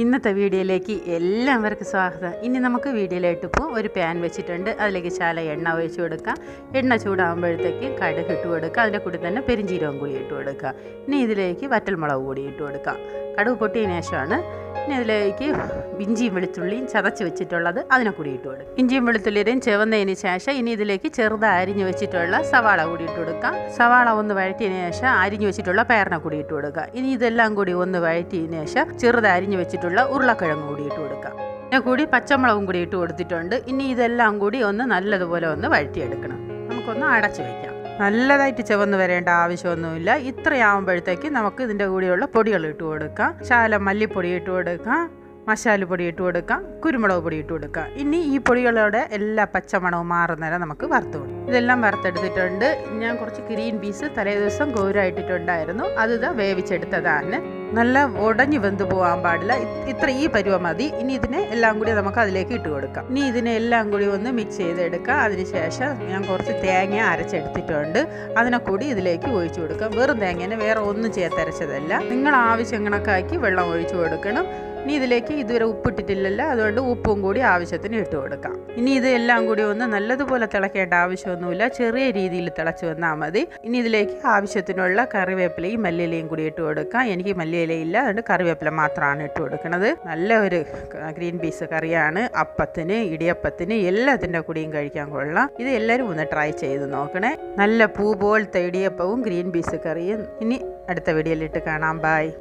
ഇന്നത്തെ വീഡിയോയിലേക്ക് എല്ലാവർക്കും സ്വാഗതം. ഇനി നമുക്ക് വീഡിയോയിലായിട്ട് ഇപ്പോൾ ഒരു പാൻ വെച്ചിട്ടുണ്ട്. അതിലേക്ക് ശാല എണ്ണ ഒഴിച്ചു കൊടുക്കുക എണ്ണ ചൂടാകുമ്പോഴത്തേക്ക് കടുക് ഇട്ട് കൊടുക്കുക അതിന്റെ കൂടി തന്നെ പെരിഞ്ചീരകം കൂടി ഇട്ട് കൊടുക്കുക ഇനി ഇതിലേക്ക് വറ്റൽമുളക് കൂടി ഇട്ട് കൊടുക്കുക കടുക് പൊട്ടിയതിന് ശേഷമാണ് ഇനി അതിലേക്ക് ഇഞ്ചിയും വെളുത്തുള്ളിയും ചതച്ച് വെച്ചിട്ടുള്ളത് അതിനെ കൂടി ഇട്ട് കൊടുക്കും. ഇഞ്ചിയും വെളുത്തുള്ളിയുടെയും ചെവന്നതിന് ശേഷം ഇനി ഇതിലേക്ക് ചെറുതായി അരിഞ്ഞു വെച്ചിട്ടുള്ള സവാള കൂടി ഇട്ട് കൊടുക്കാം. സവാള ഒന്ന് വഴറ്റിയതിന് ശേഷം അരിഞ്ഞു വെച്ചിട്ടുള്ള പേരനെ കൂടി ഇട്ട് കൊടുക്കുക ഇനി ഇതെല്ലാം കൂടി ഒന്ന് വഴറ്റിയതിന് ശേഷം ചെറുതായി അരിഞ്ഞു വെച്ചിട്ടുള്ള ഉരുളക്കിഴങ്ങ് കൂടി ഇട്ട് കൊടുക്കാം. പിന്നെ കൂടി പച്ചമുളകും കൂടി ഇട്ട് കൊടുത്തിട്ടുണ്ട്. ഇനി ഇതെല്ലാം കൂടി ഒന്ന് നല്ലതുപോലെ ഒന്ന് വഴറ്റിയെടുക്കണം. നമുക്കൊന്ന് അടച്ചു വയ്ക്കാം നല്ലതായിട്ട് ചുവന്ന് വരേണ്ട ആവശ്യമൊന്നുമില്ല. ഇത്രയാവുമ്പോഴത്തേക്ക് നമുക്ക് ഇതിന്റെ കൂടെയുള്ള പൊടികൾ ഇട്ട് കൊടുക്കാം. ശാല മല്ലിപ്പൊടി ഇട്ട് കൊടുക്കാം. മസാലപ്പൊടി ഇട്ട് കൊടുക്കാം കുരുമുളക് പൊടി ഇട്ട് കൊടുക്കാം. ഇനി ഈ പൊടികളോടെ എല്ലാ പച്ചമണവും മാറുന്നേരം നമുക്ക് വറുത്ത് കൊടുക്കാം. ഇതെല്ലാം വറുത്തെടുത്തിട്ടുണ്ട്. ഞാൻ കുറച്ച് ഗ്രീൻ പീസ് തലേ ദിവസം ഗൗരായിട്ടിട്ടുണ്ടായിരുന്നു. അത് വേവിച്ചെടുത്തതാണ്. നല്ല ഉടഞ്ഞു വെന്ത് പോകാൻ പാടില്ല. ഇത്ര ഈ പരുവ മതി. ഇനി ഇതിനെ എല്ലാം കൂടി നമുക്ക് അതിലേക്ക് ഇട്ട് കൊടുക്കാം. ഇനി ഇതിനെ എല്ലാം കൂടി ഒന്ന് മിക്സ് ചെയ്തെടുക്കാം. അതിനുശേഷം ഞാൻ കുറച്ച് തേങ്ങ അരച്ചെടുത്തിട്ടുണ്ട്. അതിനെ കൂടി ഇതിലേക്ക് ഒഴിച്ചു കൊടുക്കാം. വെറും തേങ്ങേനെ വേറെ ഒന്നും ചേർത്തരച്ചതല്ല നിങ്ങൾ ആവശ്യം കണക്കാക്കി വെള്ളം ഒഴിച്ചു കൊടുക്കണം. ഇനി ഇതിലേക്ക് ഇതുവരെ ഉപ്പിട്ടിട്ടില്ലല്ലോ. അതുകൊണ്ട് ഉപ്പും കൂടി ആവശ്യത്തിന് ഇട്ട് കൊടുക്കാം. ഇനി ഇത് എല്ലാം കൂടി ഒന്ന് നല്ലതുപോലെ തിളക്കേണ്ട ആവശ്യമൊന്നുമില്ല. ചെറിയ രീതിയിൽ തിളച്ച് വന്നാൽ മതി. ഇനി ഇതിലേക്ക് ആവശ്യത്തിനുള്ള കറിവേപ്പിലയും മല്ലിയിലയും കൂടി ഇട്ട് കൊടുക്കാം. എനിക്ക് മല്ലിയിലയില്ല അതുകൊണ്ട് കറിവേപ്പില മാത്രമാണ് ഇട്ട് കൊടുക്കുന്നത്. നല്ല ഒരു ഗ്രീൻ പീസ് കറിയാണ്. അപ്പത്തിന് ഇടിയപ്പത്തിന് എല്ലാത്തിന്റെ കൂടിയും കഴിക്കാൻ കൊള്ളാം. ഇത് എല്ലാവരും ഒന്ന് ട്രൈ ചെയ്ത് നോക്കണേ. നല്ല പൂ പോലത്തെ ഇടിയപ്പവും ഗ്രീൻ പീസ് കറിയും. ഇനി അടുത്ത വീഡിയോയിലിട്ട് കാണാം. ബായ്